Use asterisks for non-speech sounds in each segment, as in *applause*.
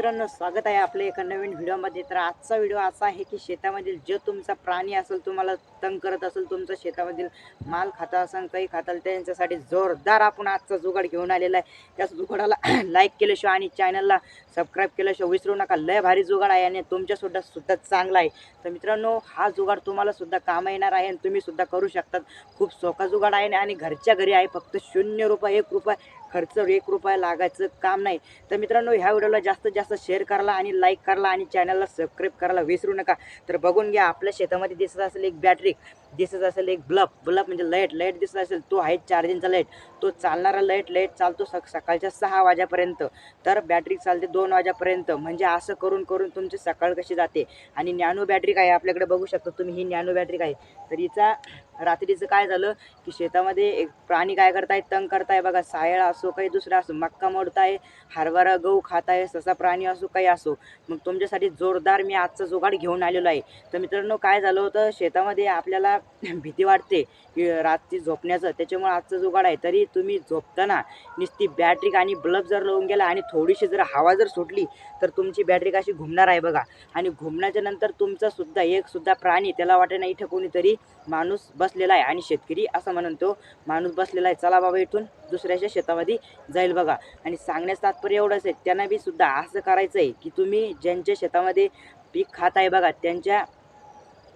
मित्रांनो स्वागत आहे आपल्या एका नवीन व्हिडिओमध्ये. तर आजचा व्हिडिओ असा आहे की शेतामधील जो तुमचा प्राणी असेल तुम्हाला तंग करत असेल तुमचा शेतामधील माल खाता असेल काही खाताल त्यांच्यासाठी जोरदार आपण आजचा जुगाड घेऊन आलेला आहे. त्याच जुगाडाला *clears throat* लाईक केल्याशिवाय आणि चॅनलला सबस्क्राईब केल्याशिवाय विसरू नका. लय भारी जुगाड आहे आणि तुमच्यासुद्धा सुद्धा चांगला आहे. तर मित्रांनो हा जुगाड तुम्हाला सुद्धा काम येणार आहे आणि तुम्ही सुद्धा करू शकतात. खूप सोखा जुगाड आहे आणि घरच्या घरी आहे फक्त शून्य रुपये एक रुपये खर्च एक रुपया लागायचं काम नाही. तर मित्रांनो ह्या व्हिडिओला जास्तीत जास्त शेअर करायला आणि लाईक करायला आणि चॅनलला सबस्क्राईब करायला विसरू नका. तर बघून घ्या आपल्या शेतामध्ये दिसत असेल एक बॅटरी दिसत असेल एक ब्लब ब्लब म्हणजे लाइट लाइट दिसत असेल तो आहे चार्जिंगचा लाइट तो चालणारा लाइट लाइट चालतो सक सकाळच्या सहा वाजेपर्यंत. तर बॅटरी चालते दोन वाजेपर्यंत. म्हणजे असं करून करून तुमची सकाळ कशी जाते? आणि नॅनो बॅटरी काय आपल्याकडे बघू शकता तुम्ही ही नॅनो बॅटरी काय तर हिचा रात्रीचं काय झालं की शेतामध्ये एक प्राणी काय करताय तंग करताय बघा सायळा असो काही दुसरा असो मक्का मोडताय हरभरा गहू खाताय ससा प्राणी असो काही असो. मग तुमच्यासाठी जोरदार मी आजचा जुगाड घेऊन आलेलो आहे. तर मित्रांनो काय झालं होतं? शेतामध्ये आपल्याला *clears throat* भीती वाटते की रात्री झोपण्याचं. त्याच्यामुळे आजचा जुगाड आहे. तरी तुम्ही झोपताना नुसती बॅटरी आणि बल्ब जर लावून गेला आणि थोडीशी जर हवा जर सुटली तर तुमची बॅटरी कशी घुमणार आहे बघा. आणि घुमण्याच्या नंतर तुमचा सुद्धा एक सुद्धा प्राणी त्याला वाटे नाही इथं कोणीतरी माणूस बस बसलेला आहे. आणि शेतकरी असं म्हणून तो माणूस बसलेला आहे चला बाबा इथून दुसऱ्याच्या शेतामध्ये जाईल बघा. आणि सांगण्याचं तात्पर्य एवढंच आहे त्यांना बी सुद्धा असं करायचं आहे की तुम्ही ज्यांच्या शेतामध्ये पीक खात आहे बघा त्यांच्या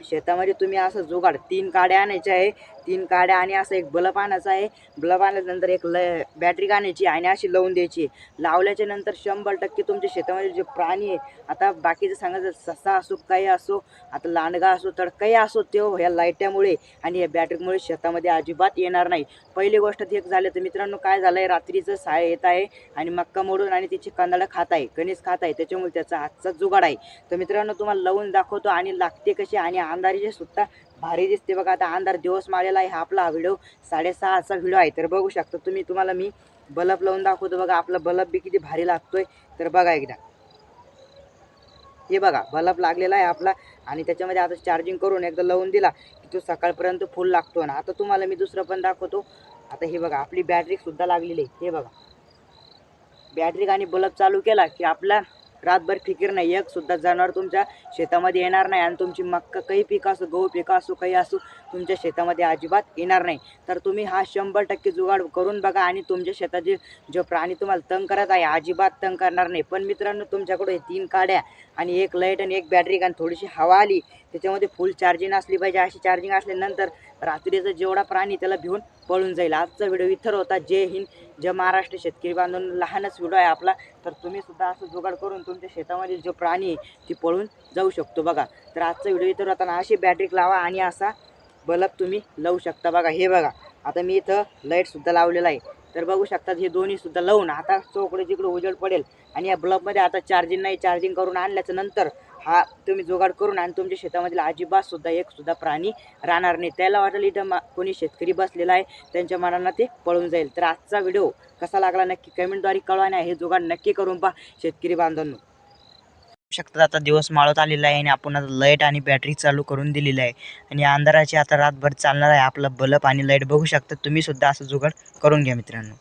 शेतामध्ये तुम्ही असं जुगाड तीन काड्या आणायच्या आहे तीन काड्या आणि असं एक बल्ब आणायचा आहे. बल्ब आणल्यानंतर एक ल बॅटरी आणायची आणि अशी लावून द्यायची. लावल्याच्या नंतर शंभर टक्के तुमच्या शेतामध्ये जे प्राणी आहे आता बाकीचं सांगायचं ससा असो काही असो आता लांडगा असो तडकाही असो तो ह्या लाईट्यामुळे आणि या बॅटरीमुळे शेतामध्ये अजिबात येणार नाही. पहिली गोष्ट एक झालं तर मित्रांनो काय झालं आहे रात्रीचं साय येत आहे आणि मक्का मोडून आणि तिची कांदळं खात आहे कणीस खात आहे. त्याच्यामुळे त्याचा हातचा जुगाड आहे. तर मित्रांनो तुम्हाला लावून दाखवतो आणि लागते कशी आणि अंधारीचे सुद्धा भारी दिसते बघा. आता अंधार दिवस मारलेला आहे हा आपला व्हिडिओ. साडेसहाचा व्हिडिओ आहे. तर बघू शकता तुम्ही तुम्हाला मी बल्ब लावून दाखवतो बघा. आपला बल्ब बी किती भारी लागतोय. तर बघा एकदा. हे बघा बल्ब लागलेला आहे आपला. आणि त्याच्यामध्ये आता चार्जिंग करून एकदा लावून दिला की तो सकाळपर्यंत फुल लागतो. ना आता तुम्हाला मी दुसरं पण दाखवतो. आता हे बघा आपली बॅटरी सुद्धा लागलेली आहे. हे बघा. बॅटरी आणि बल्ब चालू केला की आपला रातभर फिकीर नाही. एक सुद्धा जनावर तुमच्या शेतामध्ये येणार नाही आणि तुमची मक्का काही पिकं असो गहू पिकं असो काही असो तुमच्या शेतामध्ये अजिबात येणार नाही. तर तुम्ही हा शंभर टक्के जुगाड करून बघा आणि तुमच्या शेताचे जो प्राणी तुम्हाला तंग करत आहे अजिबात तंग करणार नाही. पण मित्रांनो तुमच्याकडे हे तीन काड्या आणि एक लाइट आणि एक बॅटरी आणि थोडीशी हवा आली त्याच्यामध्ये फुल चार्जिंग असली पाहिजे. अशी चार्जिंग असल्यानंतर रात्रीचा जेवढा प्राणी त्याला भिवून पळून जाईल. आजचा व्हिडिओ इथं होता. जय हिंद. जय महाराष्ट्र. शेतकरी बांधून लहानच व्हिडिओ आहे आपला. तर तुम्ही सुद्धा असं जुगाड करून तुमच्या शेतामधील जो प्राणी आहे ती पळून जाऊ शकतो बघा. तर आजचा व्हिडिओ इथं होताना अशी बॅटरी लावा आणि असा बल्ब तुम्ही लावू शकता बघा. हे बघा. आता मी इथं लाईटसुद्धा लावलेला आहे. तर बघू शकतात हे दोन्हीसुद्धा लावून. आता चौकडे जिकडे उजेड पडेल. आणि या ब्लबमध्ये आता चार्जिंग नाही. चार्जिंग करून आणल्याचं नंतर हा तुम्ही जुगाड करून आणि तुमच्या शेतामधील अजिबात सुद्धा एक सुद्धा प्राणी राहणार नाही. त्याला वाटेल इथं मा कोणी शेतकरी बसलेला आहे त्यांच्या मनाला ते पळून जाईल. तर आजचा व्हिडिओ कसा लागला नक्की कमेंटद्वारे कळवा नाही हे जुगाड नक्की करून पहा शेतकरी बांधवांनो. शकतात आता दिवस माळत आलेला आहे आणि आपण आता लाइट आणि बॅटरी चालू करून दिलेली आहे. आणि अंधाराची आता रातभर चालणार आहे आपलं बल्ब आणि लाइट बघू शकता. तुम्ही सुद्धा असं जुगाड करून घ्या मित्रांनो.